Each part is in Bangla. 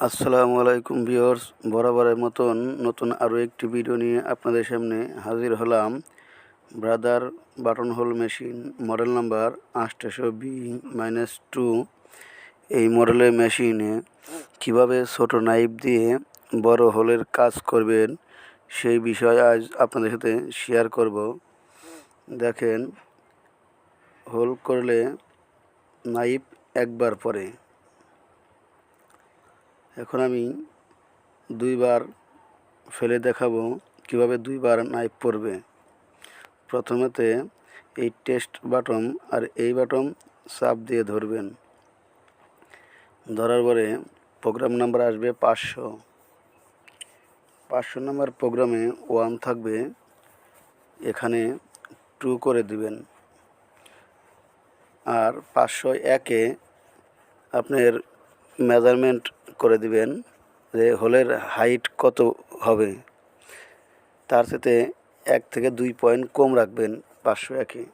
আসসালামু আলাইকুম ভিউয়ার্স, বরাবরের মতন নতুন আরও একটি ভিডিও নিয়ে আপনাদের সামনে হাজির হলাম। Brother buttonhole machine model number আটশো বি মাইনাস টু। এই মডেলের মেশিনে কীভাবে ছোট নাইফ দিয়ে বড় হোলের কাজ করবেন সেই বিষয় আজ আপনাদের সাথে শেয়ার করব। দেখেন, হোল করলে নাইফ একবার পরে এখন আমি দুইবার ফেলে দেখাবো কীভাবে দুইবার নাইফ পড়বে প্রথমেতে এই টেস্ট বাটন আর এই বাটন চাপ দিয়ে ধরবেন। ধরার পরে প্রোগ্রাম নাম্বার আসবে পাঁচশো। পাঁচশো নাম্বার প্রোগ্রামে ওয়ান থাকবে, এখানে টু করে দিবেন। আর পাঁচশো একে আপনার মেজারমেন্ট করে দিবেন যে হোলের হাইট কত হবে, তার সাথে এক থেকে দুই পয়েন্ট কম রাখবেন পাঁচশো একে।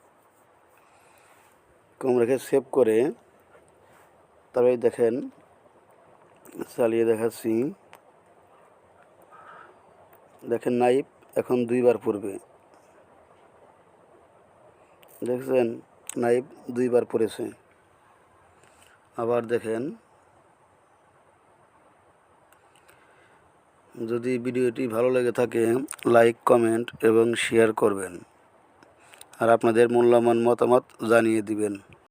কম রেখে সেভ করে তারপরে দেখেন, চালিয়ে দেখাচ্ছি। দেখেন নাইফ এখন দুইবার পড়বে। দেখছেন? নাইফ দুইবার পড়েছে। আবার দেখেন যদি ভিডিওটি ভালো লেগে থাকে, লাইক, কমেন্ট এবং শেয়ার করবেন। আর আপনাদের মূল্যবান মতামত জানিয়ে দিবেন।